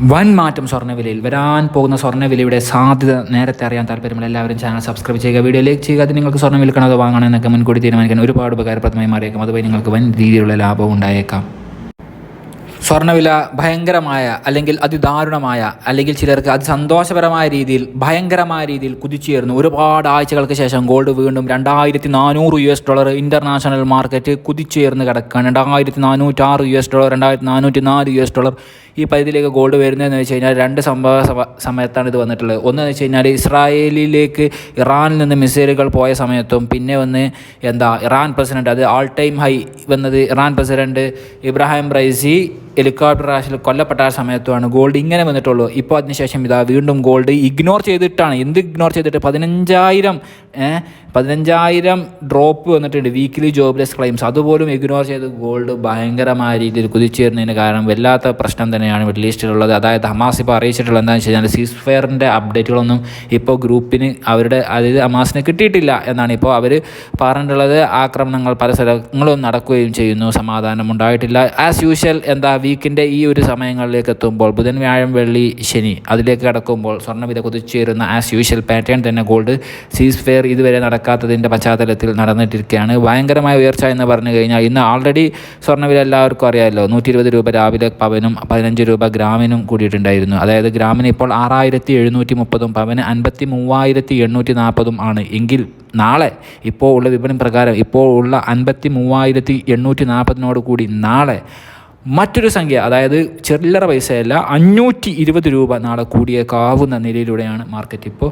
വൻ മാറ്റം സ്വർണവിലയിൽ വരാൻ പോകുന്ന സ്വർണവിലയുടെ സാധ്യത നേരത്തെ അറിയാൻ താല്പര്യമുള്ള എല്ലാവരും ചാനൽ സബ്സ്ക്രൈബ് ചെയ്യുക വീഡിയോ ലൈക്ക് ചെയ്യുക. അത് നിങ്ങൾക്ക് സ്വർണം വിൽക്കണോ അതോ വാങ്ങണമെന്നൊക്കെ മുൻകൂട്ടി തീരുമാനിക്കാൻ ഒരുപാട് ഉപകാരപ്രദമായി മാറിയേക്കാം. അതുവഴി നിങ്ങൾക്ക് വൻ രീതിയിലുള്ള ലാഭം ഉണ്ടായേക്കാം. സ്വർണവില ഭയങ്കരമായ അല്ലെങ്കിൽ അതിദാരുണമായ അല്ലെങ്കിൽ ചിലർക്ക് അതിസന്തോഷപരമായ രീതിയിൽ ഭയങ്കരമായ രീതിയിൽ കുതിച്ചുയർന്നു. ഒരുപാട് ആഴ്ചകൾക്ക് ശേഷം ഗോൾഡ് വീണ്ടും രണ്ടായിരത്തി നാനൂറ് U S dollar international market കുതിച്ചുയർന്ന് കിടക്കുകയാണ്. രണ്ടായിരത്തി നാനൂറ്റാറ് യു എസ് ഡോളർ രണ്ടായിരത്തി നാനൂറ്റി നാല് യു എസ് ഡോളർ ഈ പരിധിയിലേക്ക് ഗോൾഡ് വരുന്നതെന്ന് വെച്ച് കഴിഞ്ഞാൽ രണ്ട് സംഭവ സമ- സമയത്താണ് ഇത് വന്നിട്ടുള്ളത്. ഒന്ന് വെച്ച് കഴിഞ്ഞാൽ ഇസ്രായേലിലേക്ക് ഇറാനിൽ നിന്ന് മിസൈലുകൾ പോയ സമയത്തും പിന്നെ വന്ന് എന്താ ഇറാൻ പ്രസിഡന്റ് അത് ആൾ ടൈം ഹൈ വന്നത് Iran president Ebrahim Raisi helicopter ക്രാഷിൽ കൊല്ലപ്പെട്ട ആ ഗോൾഡ് ഇങ്ങനെ വന്നിട്ടുള്ളൂ. ഇപ്പോൾ അതിനുശേഷം ഇതാ വീണ്ടും ഗോൾഡ് ഇഗ്നോർ ചെയ്തിട്ടാണ്. എന്ത് ഇഗ്നോർ ചെയ്തിട്ട്? പതിനഞ്ചായിരം പതിനഞ്ചായിരം ഡ്രോപ്പ് വന്നിട്ടുണ്ട് വീക്കിലി ജോബ്ലെസ് ക്ലെയിംസ് അതുപോലും ഇഗ്നോർ ചെയ്ത് ഗോൾഡ് ഭയങ്കരമായ രീതിയിൽ കുതിച്ചേരുന്നതിന് കാരണം വല്ലാത്ത പ്രശ്നം തന്നെയാണ് മിഡിൽ ഈസ്റ്റിലുള്ളത് അതായത് ഹമാസ് ഇപ്പോൾ അറിയിച്ചിട്ടുള്ളത് എന്താണെന്ന് വെച്ച് കഴിഞ്ഞാൽ സീസ് ഫെയറിന്റെ അപ്ഡേറ്റുകളൊന്നും ഇപ്പോൾ ഗ്രൂപ്പിന് അവരുടെ അതായത് ഹമാസിന് കിട്ടിയിട്ടില്ല എന്നാണ് ഇപ്പോൾ അവർ പറഞ്ഞിട്ടുള്ളത്. ആക്രമണങ്ങൾ പല സ്ഥലങ്ങളും നടക്കുകയും ചെയ്യുന്നു. സമാധാനം ഉണ്ടായിട്ടില്ല. ആസ് യൂഷ്വൽ എന്താ വീക്കിന്റെ ഈ ഒരു സമയങ്ങളിലേക്ക് എത്തുമ്പോൾ ബുധൻ വ്യാഴം വെള്ളി ശനി അതിലേക്ക് കടക്കുമ്പോൾ സ്വർണവില കുതിച്ചേരുന്ന ആസ് യൂഷ്വൽ പാറ്റേൺ തന്നെ ഗോൾഡ് സീസ് ഫെയർ ഇതുവരെ നടക്കാത്തതിന്റെ പശ്ചാത്തലത്തിൽ നടന്നിട്ടിരിക്കുകയാണ്. ഭയങ്കരമായ ഉയർച്ച എന്ന് പറഞ്ഞു കഴിഞ്ഞാൽ ഇന്ന് ആൾറെഡി സ്വർണവില എല്ലാവർക്കും അറിയാമല്ലോ നൂറ്റി ഇരുപത് രൂപ രാവിലെ പവനും പതിനഞ്ച് രൂപ ഗ്രാമിനും കൂടിയിട്ടുണ്ടായിരുന്നു. അതായത് ഗ്രാമിന് ഇപ്പോൾ ആറായിരത്തി എഴുന്നൂറ്റി മുപ്പതും പവന് അൻപത്തി മൂവായിരത്തി എണ്ണൂറ്റി നാൽപ്പതും ആണ്. എങ്കിൽ നാളെ ഇപ്പോൾ ഉള്ള വിപണി പ്രകാരം ഇപ്പോൾ ഉള്ള അൻപത്തി മൂവായിരത്തി എണ്ണൂറ്റി നാൽപ്പതിനോട് കൂടി നാളെ മറ്റൊരു സംഖ്യ അതായത് ചില്ലറ പൈസയല്ല അഞ്ഞൂറ്റി ഇരുപത് രൂപ നാളെ കൂടിയേക്കാവുന്ന നിലയിലൂടെയാണ് മാർക്കറ്റ് ഇപ്പോൾ